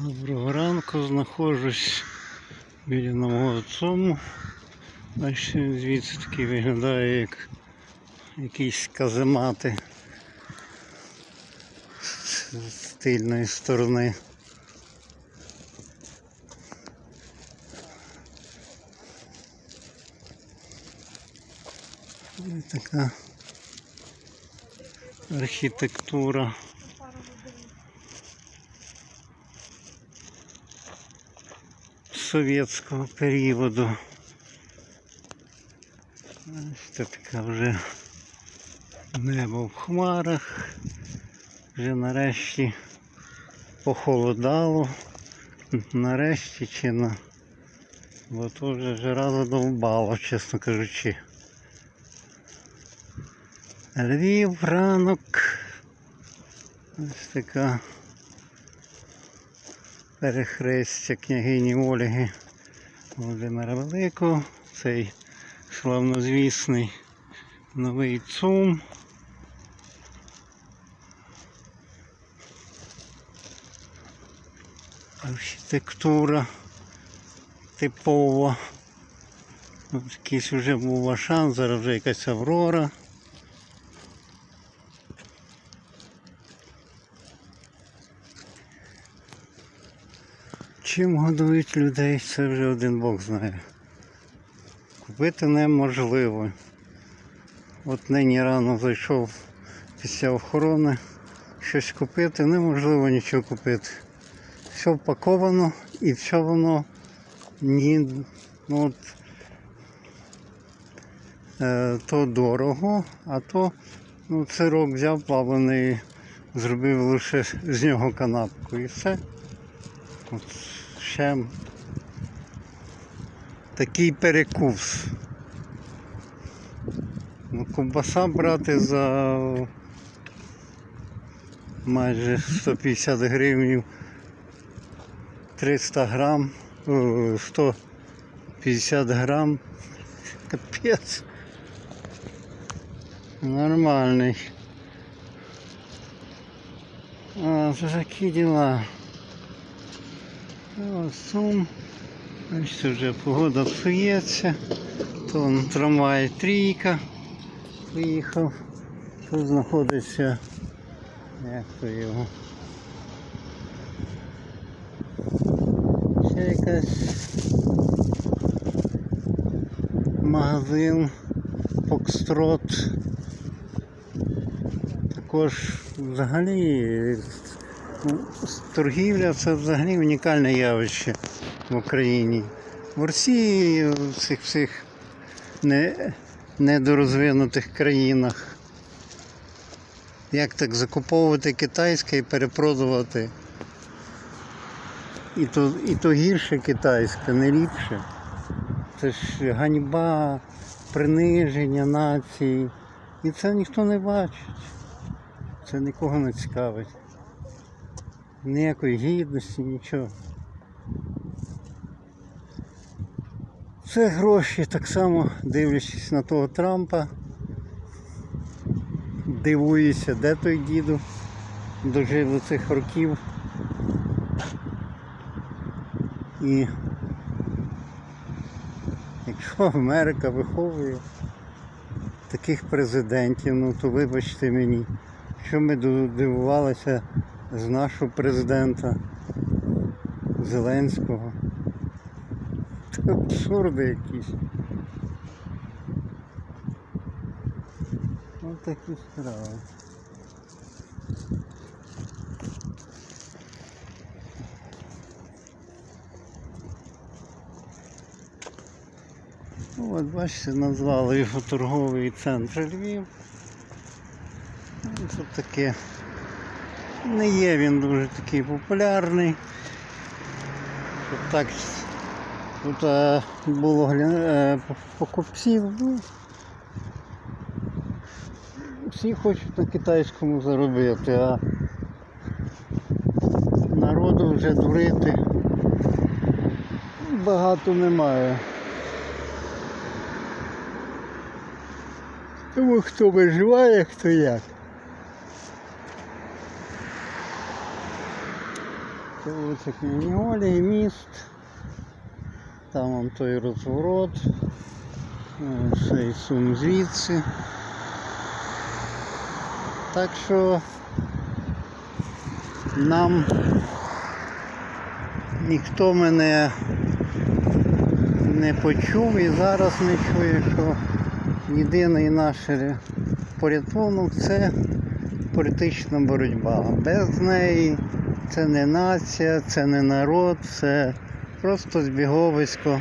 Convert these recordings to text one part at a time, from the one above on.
Доброго ранку, знаходжусь біля нового цому. Бачите, звідси такий виглядає як якісь каземати з тильної сторони. Ось така архітектура. Совєтського періоду. Ось Це така вже небо в хмарах. Вже нарешті похолодало. Нарешті чи на... Бо то вже жара задовбало, чесно кажучи. Львів, ранок. Ось така перехрестя княгині Ольги Володимира Великого. Цей славнозвісний новий ЦУМ. Архітектура типова. Ось Якийсь вже був Ашан, зараз вже якась Аврора. Чим годують людей, це вже один Бог знає. Купити неможливо. От нині рано зайшов після охорони. Щось купити, неможливо нічого купити. Все впаковано і все воно ні. Ну, от, е, то дорого, а то ну, сирок взяв плавлений, зробив лише з нього канапку і все. От ще такий перекус. Ну, ковбаса брати за майже 150 гривень 300 грам, о, 150 грам. Капець. Нормальний. А, це такі діла. Ось сум. Бачите, вже погода псується. То трамвай трійка приїхав. Тут знаходиться як то його. Ще якась магазин Фокстрот. Також взагалі Ну, Торгівля це взагалі унікальне явище в Україні. В Росії, в цих всіх не, недорозвинутих країнах. Як так закуповувати китайське і перепродувати? І то, і то гірше китайське, не ліпше. Це ж ганьба, приниження нації. І це ніхто не бачить. Це нікого не цікавить. Ніякої гідності, нічого. Це гроші так само дивлячись на того Трампа. Дивуюся, де той діду дожив до цих років. І якщо Америка виховує таких президентів, ну то вибачте мені, що ми дивувалися з нашого президента Зеленського. Це абсурди якісь. Ось такі справи. Ну, От бачите, назвали його торговий центр Львів. Ну, Тут таке не є він дуже такий популярний. Щоб так тут е, було гля- е, покупців. Ну, всі хочуть на китайському заробити, а народу вже дурити багато немає. Тому хто виживає, хто як. Це вулиця Княгині міст. Там вон той розворот. Цей сум звідси. Так що нам ніхто мене не почув і зараз не чує, що єдиний наш порятунок це політична боротьба. Без неї це не нація, це не народ, це просто збіговисько.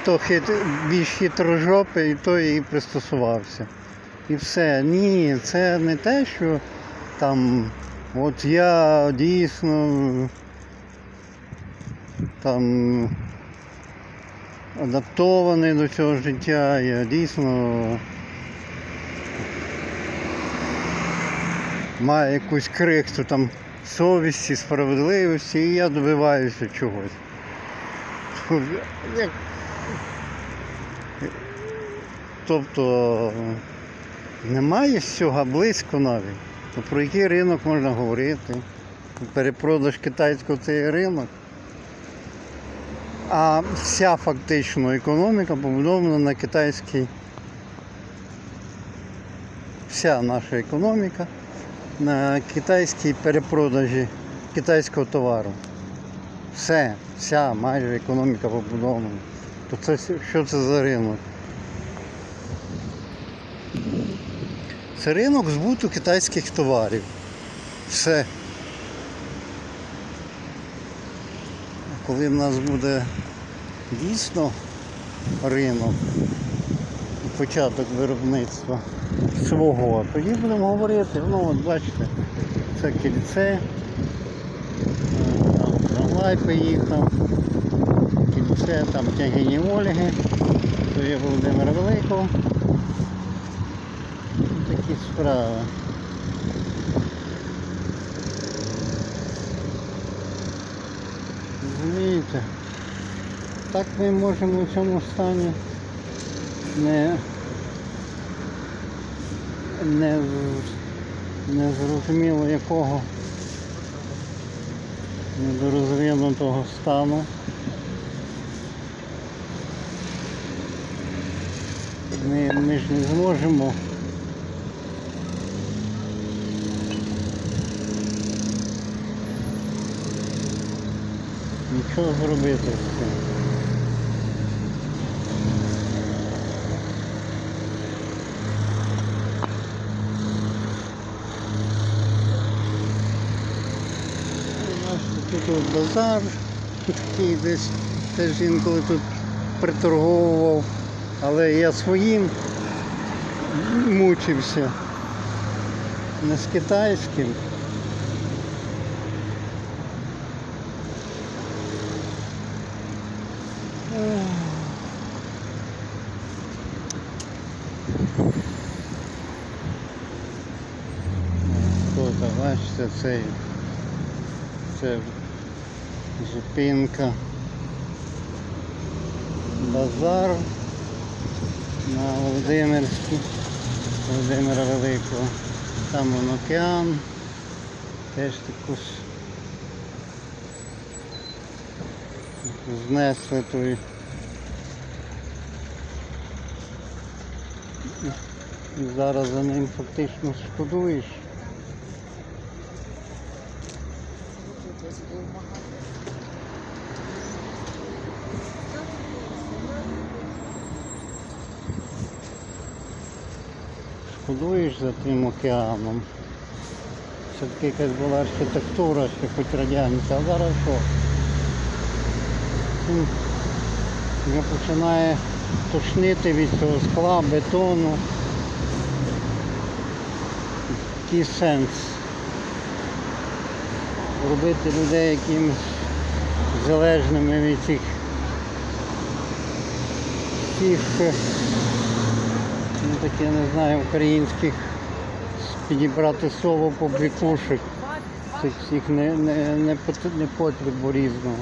Хто хит, більш хитрожопий, той і пристосувався. І все. Ні, це не те, що там от я дійсно там адаптований до цього життя, я дійсно маю якусь крихту там совісті, справедливості, і я добиваюся чогось. Тобто немає з цього близько навіть. То про який ринок можна говорити? Перепродаж китайського це є ринок. А вся фактично економіка побудована на китайській. Вся наша економіка на китайській перепродажі китайського товару. Все, вся майже економіка побудована. То це що це за ринок? Це ринок збуту китайських товарів. Все. Коли в нас буде дійсно ринок і початок виробництва свого, тоді будемо говорити, ну от бачите, це кільце, е, там трамвай поїхав, кільце, там тягині Ольги, то є Володимира Великого. Такі справи. Розумієте? Так ми можемо в цьому стані не, не, не зрозуміло якого недорозвинутого стану. Ми, ми ж не зможемо нічого зробити з цим. У нас тут базар такий десь теж інколи тут приторговував, але я своїм мучився. Не з китайським. Тут, бачите, цей, це зупинка. Базар на Володимирській, Володимира Великого. Там вон океан. Теж таку знесли той. І зараз за ним фактично шкодуєш. Шкодуєш за тим океаном. Все-таки якась була архітектура, ще хоч радянська, а зараз що? Вже починає тошнити від цього скла, бетону. Який сенс робити людей якимось залежними від цих всіх, ну таке не знаю, українських підібрати слово побрікушек, цих всіх не, не, не, не потребу різного.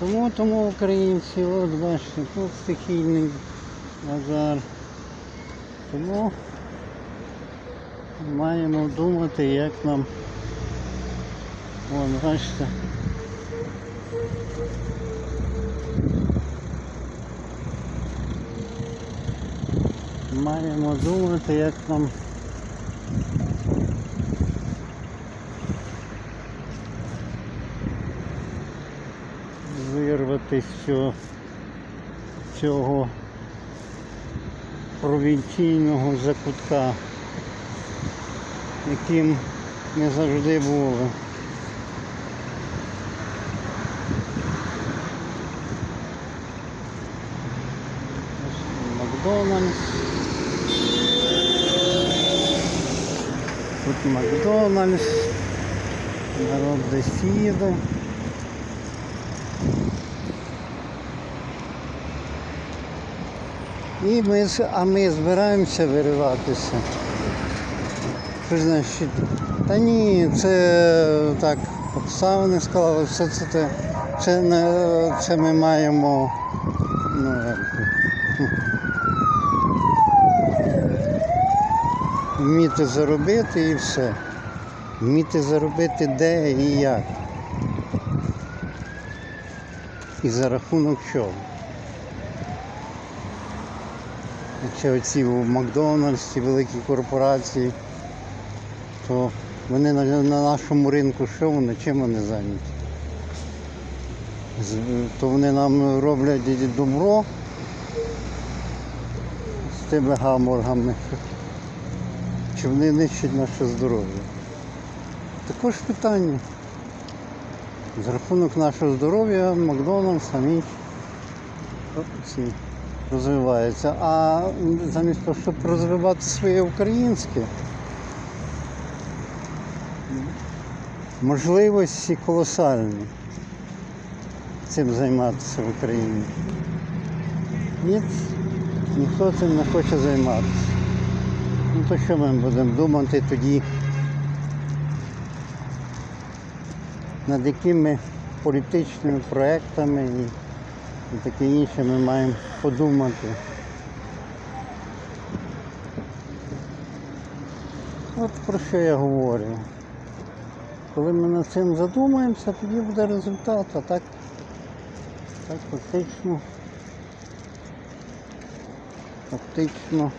Тому, тому українці, от бачите, тут стихійний базар. Тому маємо думати, як нам. Вон, бачите. Маємо думати, як нам вирвати з цього, провінційного закутка, яким ми завжди були. Макдональдс. Тут Макдональдс. Народ десь. І ми, а ми збираємося вириватися. Що значить? Та ні, це так, обставини склали, все це, це, це, це ми маємо. Ну, як, ну, вміти заробити і все. Вміти заробити де і як. І за рахунок чого. Якщо оці в Макдональдс, ці великі корпорації, то вони на, на нашому ринку що вони, чим вони зайняті? То вони нам роблять добро з тими гамбургами. Чи вони нищать наше здоров'я? Також питання. За рахунок нашого здоров'я Макдональдс самі ці розвиваються. А замість того, щоб розвивати своє українське, можливості колосальні цим займатися в Україні. Ні, ніхто цим не хоче займатися. То що ми будемо думати тоді, над якими політичними проектами і таке інше ми маємо подумати. От про що я говорю. Коли ми над цим задумаємося, тоді буде результат, а так, так фактично, фактично.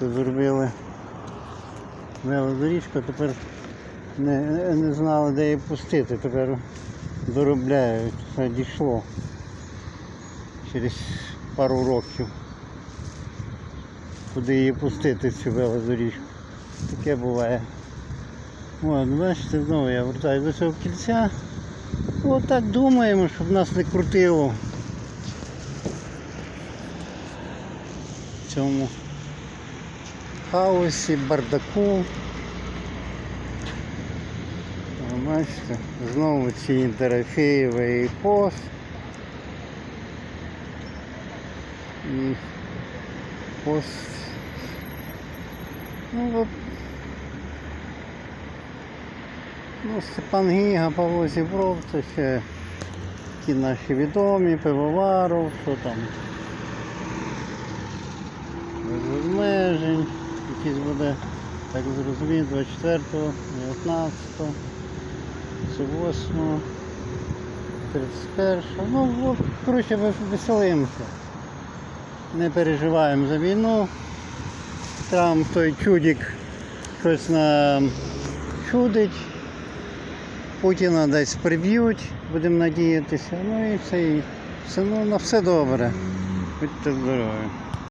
Бачите, зробили велодоріжку, тепер не, не знали, де її пустити, тепер доробляють, Все дійшло через пару років. Куди її пустити цю велодоріжку. Таке буває. От, бачите, знову я вертаюся до цього кільця. От так думаємо, щоб нас не крутило. Цьому хаосі, бардаку. Бачите, знову ці інтерфеєвий пост. І пост. Ну от. Ну, Степан Гіга, Павло Зібров, це ще ті наші відомі, пивоваров, що там. Без якийсь буде, так зрозумів, 24-го, 19-го, 28-го, 31-го. Ну, от, коротше, веселимося. Не переживаємо за війну. Трамп той чудик щось нам чудить. Путіна десь приб'ють, будемо надіятися. Ну і все, і все, ну, на все добре. Будьте здорові.